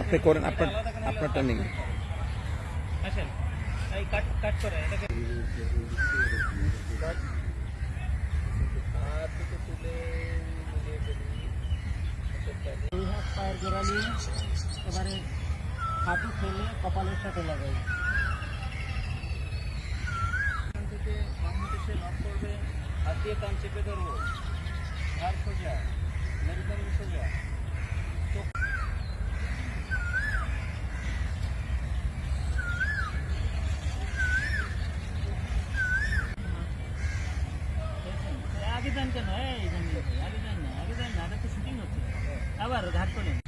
আপনি করেন আপনার আপনারটা নেই আসেন। কাট কাট করে এটাকে দুই হাত পায়ের গোড়া নিয়ে এবারে হাঁটু ফেলে কপালের সাথে লাগাই। এখান থেকে বাম হাতে সে লক করবে হাত দিয়ে কান চেপে ধরবো। ঘাড় সোজা মেরুদণ্ড সোজা। আগে যান কেন এই আগে যান না আগে